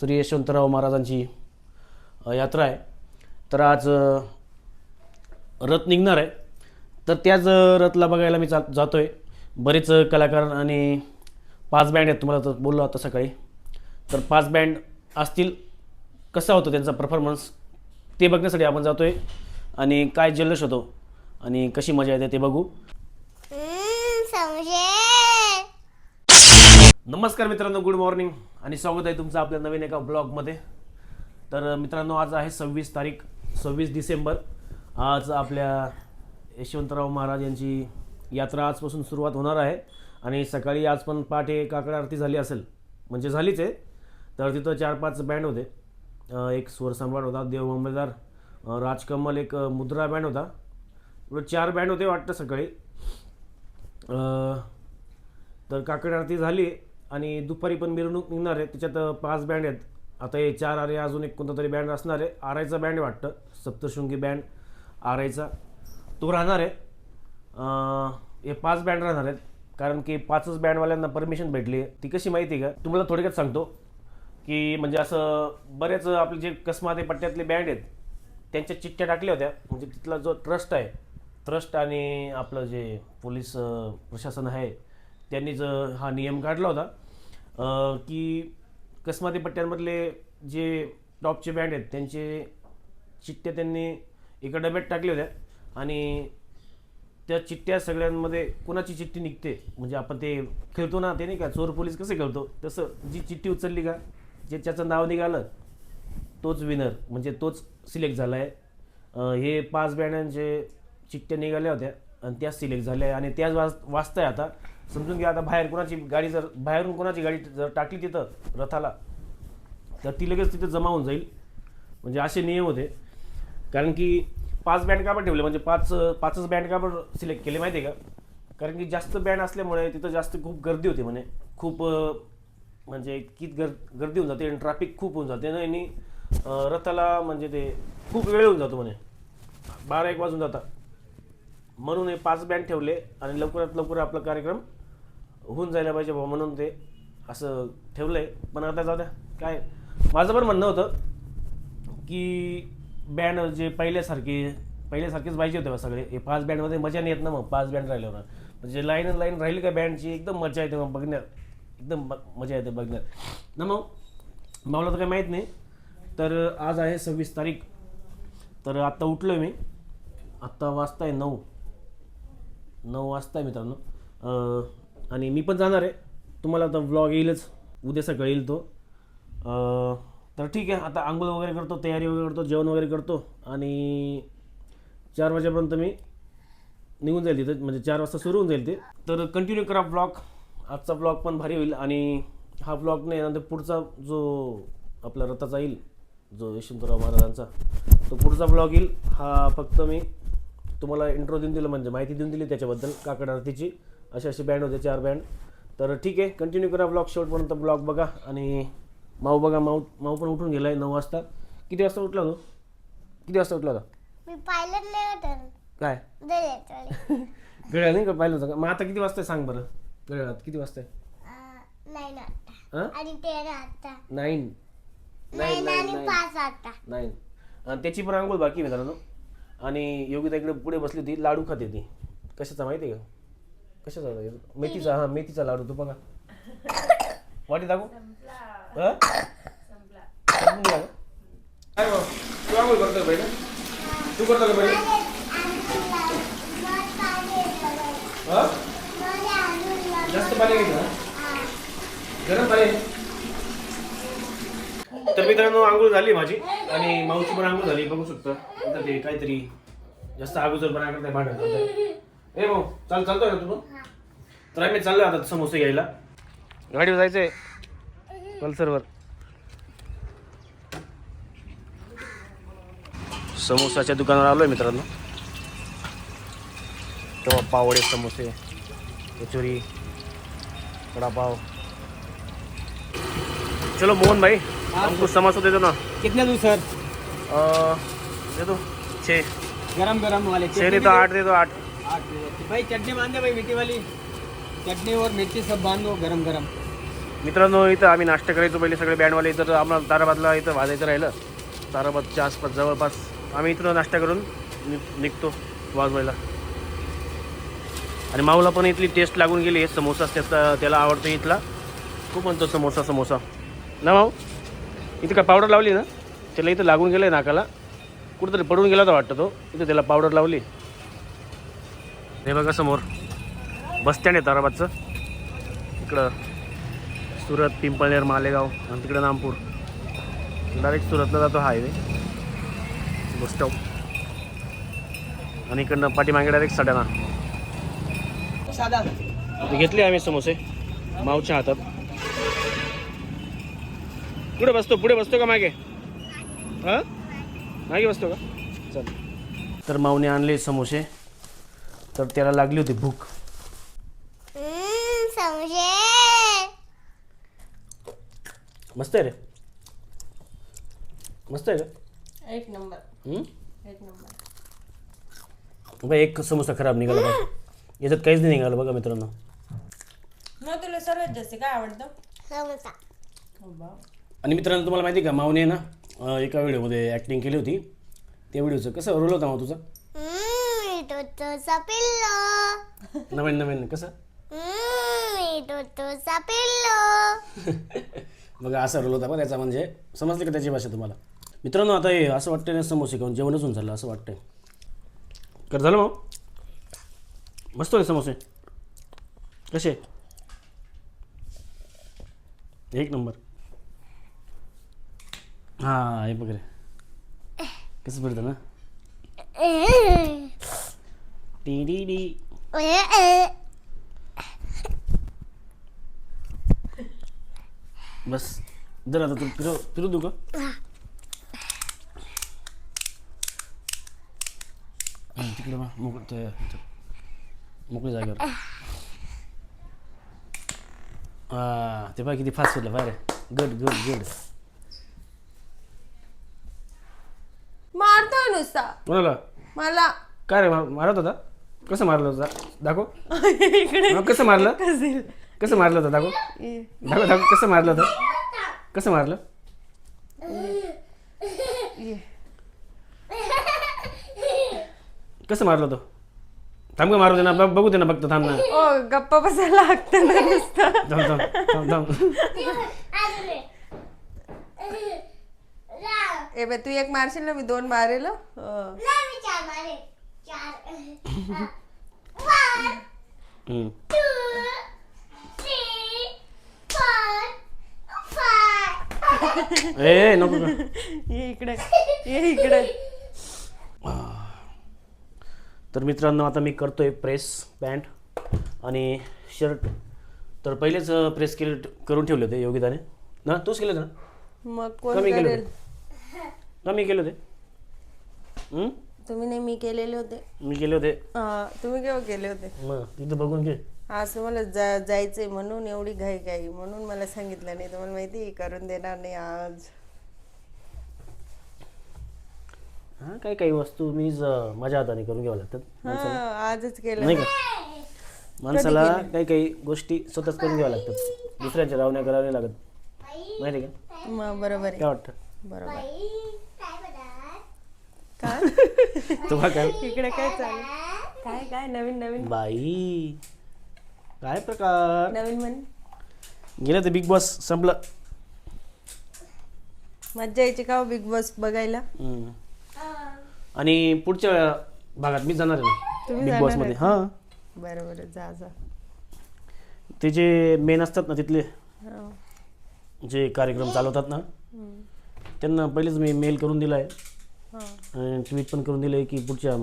श्री यशवंतराव महाराजांची यात्रा आहे. तर आज रथ निघणार आहे. तर त्याच रथला बघायला मी जा जातो आहे बरेच कलाकार आणि पाच बँड आहेत तुम्हाला तर बोललो आता सकाळी. तर पाच बँड असतील कसा होतो त्यांचा परफॉर्मन्स ते बघण्यासाठी आपण जातो आहे आणि काय जल्लोष होतो आणि कशी मजा येते ते बघू. हम्म, नमस्कार मित्रांनो गुड मॉर्निंग आणि स्वागत आहे तुमचं आपल्या नवीन एका ब्लॉगमध्ये तर मित्रांनो आज आहे सव्वीस तारीख सव्वीस डिसेंबर. आज आपल्या यशवंतराव महाराज यांची यात्रा आजपासून सुरुवात होणार आहे. आणि सकाळी आज पण पहाटे काकड आरती झाली असेल. म्हणजे झालीच आहे. तर तिथं चार पाच बँड होते. एक स्वरसम्राट होता देव अंबेदार राजकमल एक मुद्रा बँड होता. चार बँड होते वाटतं सकाळी. तर काकड आरती झाली आणि दुपारी पण मिरवणूक निघणार आहे. त्याच्यात पाच बँड आहेत. आता हे चार आरे अजून एक कोणता तरी बँड असणार आहे. आरायचा बँड वाटतं. सप्तशृंगी बँड आरायचा तो राहणार आहे. हे पाच बँड राहणार आहेत. कारण की पाचच बँडवाल्यांना परमिशन भेटली आहे. ती कशी माहिती आहे का? तुम्हाला थोडक्यात सांगतो की म्हणजे असं बरेच आपले जे कसमाते पट्ट्यातले बँड आहेत त्यांच्या चिठ्ठ्या टाकल्या होत्या. म्हणजे तिथला जो ट्रस्ट आहे ट्रस्ट आणि आपलं जे पोलीस प्रशासन आहे त्यांनीच हा नियम काढला होता की कसमाती पट्ट्यांमधले जे टॉपचे बँड आहेत त्यांचे चिठ्ठ्या त्यांनी एका डब्यात टाकल्या होत्या आणि त्या चिठ्ठ्या सगळ्यांमध्ये कोणाची चिठ्ठी निघते? म्हणजे आपण ते खेळतो ना ते नाही का? चोर पोलीस कसे खेळतो? तसं जी चिठ्ठी उचलली का जे त्याचं नाव निघालं तोच विनर म्हणजे तोच सिलेक्ट झाला आहे हे पाच बँडांचे चिठ्ठ्या निघाल्या होत्या आणि त्याच सिलेक्ट झाल्या आहे आणि त्याच वाच वाचताय आता. समजून घ्या आता बाहेर कोणाची गाडी जर बाहेरून कोणाची गाडी जर टाकली तिथं रथाला तर ती लगेच तिथे जमा होऊन जाईल. म्हणजे असे नियम होते. कारण की पाच बँड का पण ठेवले म्हणजे पाच पाचच बँड का पण सिलेक्ट केले माहिती आहे का? कारण की जास्त बँड असल्यामुळे तिथं जास्त खूप गर्दी होते म्हणे. खूप म्हणजे इतकी गर गर्दी होऊन जाते आणि ट्रॅफिक खूप होऊन जाते. ना आणि रथाला म्हणजे ते खूप वेळ होऊन जातो म्हणे. बारा एक वाजून जातात. म्हणून हे पाच बँड ठेवले आणि लवकरात लवकर आपला कार्यक्रम होऊन जायला पाहिजे बाबा म्हणून ते असं ठेवलं आहे पण आता जाऊ द्या. काय? माझं पण म्हणणं होतं की बँड जे पहिल्यासारखे पहिल्यासारखेच पाहिजे होते बा सगळे. हे पाच बँडमध्ये मजा नाही येत ना मग पाच बँड राहिल्यावर. म्हणजे लाईन लाईन राहील का बँडची एकदम मजा येते मग बघण्यात. एकदम मजा येते बघण्यात. ना मग मला तर काही माहीत नाही. तर आज आहे सव्वीस तारीख. तर आत्ता उठलो आहे मी. आत्ता वाजता आहे नऊ. नऊ वाजता आहे मित्रांनो आणि मी पण जाणार आहे. तुम्हाला आता व्लॉग येईलच. उद्या सकाळी येईल तो. तर ठीक आहे. आता आंघोळ वगैरे करतो तयारी वगैरे करतो जेवण वगैरे करतो. आणि चार वाजेपर्यंत मी निघून जाईल तिथं. म्हणजे चार वाजता सुरू होऊन जाईल ते. तर कंटिन्यू करा ब्लॉग आजचा ब्लॉग पण भारी होईल. आणि हा ब्लॉग नाही नंतर पुढचा जो आपला रथाचा येईल जो यशवंतराव महाराजांचा तो पुढचा ब्लॉग येईल. हा फक्त मी तुम्हाला इंट्रो देऊन दिलं. म्हणजे माहिती देऊन दिली त्याच्याबद्दल काकड आरतीची असे असे बँड होते चार बँड तर ठीक आहे कंटिन्यू करा ब्लॉग शेवटपर्यंत ब्लॉग बघा आणि माऊ बघा माऊ माऊ पण उठून गेला आहे नऊ वाजता. किती वाजता उठला तो? किती वाजता उठला होता? मी पाहिलं नाही होतं काय. घड्याळ नाही का? पाहिलं होतं का? मग आता किती वाजता सांग बरं. घड्याळात किती वाजता नाईन नाईन नाईन आणि त्याची पण आंघोळ बाकी मित्रांनो. आणि योगिता इकडे पुढे बसली होती लाडू खाते ती. कशाचा माहिती आहे का? कशाचा होता? मेथीचा हा मेथीचा लाडू तो बघा वाटी दाखव हा? संपून गेला का? काय भाऊ? तू आंघोळ करतोय पहिले तू करतो का पहिले हा? जास्त पाणी घेतलं गरम पाणी तर मित्रांनो आंघोळ झाली माझी आणि माऊची पण आंघोळ झाली बघू शकता आता ते काहीतरी जास्त अगोदर बना करताय भांडण करताय ए भाऊ चाल चालतोय ना तू तर आम्ही चाललोय आता समोसे घ्यायला. गाडीवर जायचंय. पल्सरवर समोसाच्या दुकानावर आलोय मित्रांनो. तेव्हा पावडे समोसे कचोरी वडापाव. चलो मोहन भाई हमको समोसा दे दो ना. कितने दूर सर? अ, दे दो. छः. गरम गरम वाले. छः नहीं तो आठ दे दो आठ. आठ दे भाई चटणी बांध दे भाई मीठी वाली और मिर्ची सब बांधो गरम गरम. मित्रांनो इथं आम्ही नाश्ता करायचो. पहिले सगळे बँडवाले इथं आम्हाला ताराबादला इथं वाजायचं राहिलं. ताराबादच्या आसपास जवळपास. आम्ही इथं नाश्ता करून नि निघतो वाजवायला. आणि माऊला पण इथली टेस्ट लागून गेली. आहे समोसा त्याचा त्याला आवडतो इथला. खूप म्हणतो समोसा समोसा. ना माऊ? इथं काय पावडर लावली ना? त्याला इथं लागून गेलं आहे नाकाला. कुठंतरी पडून गेला होता वाटतं तो. इथं त्याला पावडर लावली. हे बघा समोर. बस स्टँड आहे ताराबादचं इकडं सुरत पिंपळनेर मालेगाव आणि तिकडं नामपूर. डायरेक्ट सुरतला जातो हायवे. Bus stop. आणि इकडनं पाठीमागे डायरेक्ट सड्याना साधा घेतले आम्ही समोसे. माऊच्या हातात. पुढे बसतो? पुढे बसतो का मागे? हां? मागे बसतो का? चल. तर माऊने आणले समोसे. तर त्याला लागली होती भूक. मस्त आहे रे. मस्त आहे का? एक नंबर. हम्म? एक नंबर. बघा एक समोसा खराब निघाला बघा. याच्यात काहीच नाही निघालं बघा मित्रांनो. मग तुला सर्वात जास्त काय आवडतं? हो बा. आणि मित्रांनो तुम्हाला माहिती आहे का माऊने ना अं, एका व्हिडिओमध्ये ॲक्टिंग केली होती. त्या व्हिडिओचं कसं रोल होता माऊ तुझा? टोटोचा पिल्लो. नवीन नवीन कसं? हम्म, टोटोचा पिल्लो. बघा असा रोल होता बघा त्याचा म्हणजे. समजलं का त्याची भाषा तुम्हाला? मित्रांनो आता हे असं वाटतं ना समोसे खाऊन जेवणच होऊन झालं असं वाटतंय. कर झालं माऊ मस्त होते समोसे. कसे? एक नंबर. हां हे बघ रे कसं पडतं ना? टी डी डी बस जर आता तू फिरव फिरू दू का हं, तिकडे बा मोकळ ते ते- मोकळी जागेवर हा ते बघा किती फास्ट फिरलं बाहेर गुड गुड गुड मारतो नुसता कोणाला मला काय रे मारत होता कसं मारलं होतं? दाखव. कसं मारलं? कसं मारलं होतं? दाखव. दाखव दाखव कसं मारलं होतं? कसं मारलं? कसं मारलं होतं? थांब का मारू दे ना. बघ- बघू दे ना फक्त थांब ना. ओ गप्पा बसायला लागतं ना नुसतं. थांब थांब थांब थांब. ए बे तू एक मारशील ना मी दोन मारेल. Two, three, four, five. ए ए, नको ये इकडे ये इकडे. तर मित्रांनो आता मी करतोय प्रेस पॅन्ट आणि शर्ट तर पहिलेच प्रेस केले करून ठेवले होते योगिताने. ना तूच केले होते ना? मग कोण कमी केले करेल? होते? ना मी केले होते? तुम्ही नाही मी केलेले होते. मी केले होते. हा, तुम्ही केव्हा केले होते? मग तिथं बघून घे. आज मला जा जायचंय म्हणून एवढी घाई घाई म्हणून मला सांगितलं नाही. तुम्हाला माहिती आहे, करून देणार नाही आज. हां काही काही वस्तू मी माझ्या हाताने करून घ्यावं लागतात. हा आजच केलं. नाही का? माणसाला काही काही गोष्टी स्वतःच करून घ्याव्या लागतात. दुसऱ्याच्या रावण्या कराव्या नाही लागत. माहिती आहे का? मग बरोबर आहे. काय वाटतं? बरोबर. काय? काय तुम्हाला काय? इकडे काय चालू? काय काय? नवीन नवीन? बाई. काय प्रकार? नवीन म्हण. गेलं तर बिग बॉस संपलं. मज्जा यायची का बिग बॉस बघायला? हम्म. आणि पुढच्या भागात मी जाणार आहे तुम्ही बिग जाणार बॉसमध्ये आहे? हां. बरं बरं. जा जा. ते जे मेन असतात ना तिथले हा. जे कार्यक्रम चालवतात ना. त्यांना पहिलेच मी मेल करून दिला आहे हा. आणि ट्विट पण करून दिलं की पुढच्या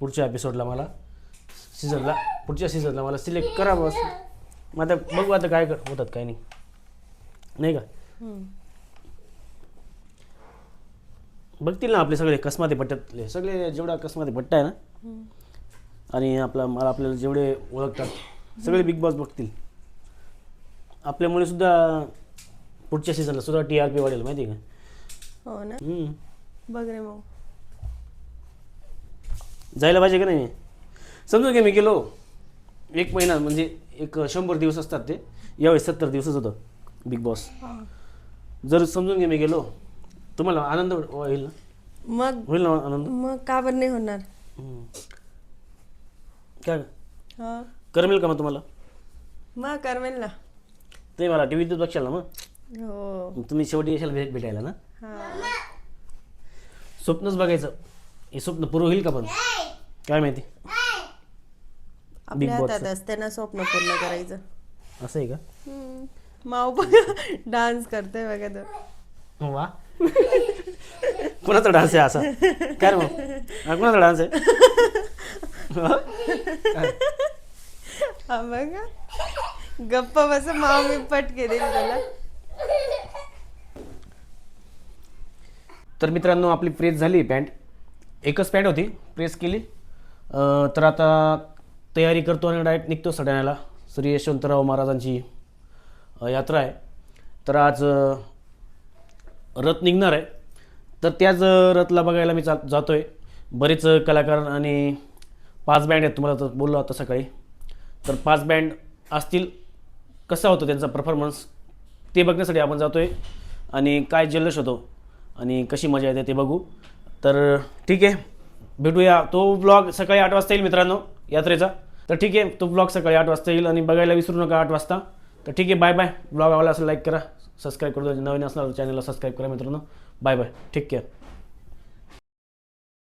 पुढच्या एपिसोडला मला सीझनला पुढच्या सीझनला मला सिलेक्ट करा बस. मग आता बघू आता काय कर होतात काय नाही. नाही का. बघतील ना आपले सगळे कसमाते पट्ट्यातले. सगळे जेवढा कसमाते पट्टा आहे ना आणि आपला मला आपल्याला जेवढे ओळखतात सगळे बिग बॉस बघतील. आपल्यामुळे सुद्धा पुढच्या सीझनला सुद्धा टी आर पी वाढेल माहिती आहे का? हो ना. बघ रे मग जायला पाहिजे का नाही समजून घे मी गेलो. एक महिना म्हणजे एक शंभर दिवस असतात ते. यावेळेस सत्तर दिवसच होतं बिग बॉस जर समजून घे मी गेलो तुम्हाला आनंद होईल ना? मग होईल ना आनंद? मग का बरं नाही होणार? हम्म. काय हा. करमेल का मग तुम्हाला? मग करमेल ना. ते मला टी व्हीत बघशाल ना मग? हो. तुम्ही शेवटी येशाल भेट भेटायला ना? हा. स्वप्नच बघायचं. हे स्वप्न पूर्ण होईल का पण? काय माहिती? आपल्या Boss. हातात असते ना स्वप्न पूर्ण करायचं. असं आहे का? माऊ बघा डान्स करते बघा तो. वा. कोणाचा डान्स आहे असा? काय रे मग हा, कोणाचा डान्स आहे? हा? बघा. गप्प बस माऊ मी पटके देईल त्याला तर मित्रांनो आपली प्रेस झाली पॅन्ट एकच पॅन्ट होती प्रेस केली. तर आता तयारी करतो आणि डायरेक्ट निघतो सड्याण्याला श्री यशवंतराव महाराजांची यात्रा आहे. तर आज रथ निघणार आहे. तर त्याच रथला बघायला मी जा जातो आहे बरेच कलाकार आणि पाच बँड आहेत तुम्हाला तर बोललो आता सकाळी. तर पाच बँड असतील. कसा होतो त्यांचा परफॉर्मन्स ते बघण्यासाठी आपण जातो आहे आणि काय जल्लोष होतो आणि कशी मजा येते ते बघू. तर ठीक आहे भेटूया. तो ब्लॉग सकाळी आठ वाजता येईल मित्रांनो यात्रेचा. तर ठीक आहे तो ब्लॉग सकाळी आठ वाजता येईल आणि बघायला विसरू नका आठ वाजता. तर ठीक आहे बाय बाय ब्लॉग आवडला असं लाईक करा सबस्क्राईब करू नवीन असणार चॅनलला सबस्क्राईब करा मित्रांनो. बाय बाय ठीक केअर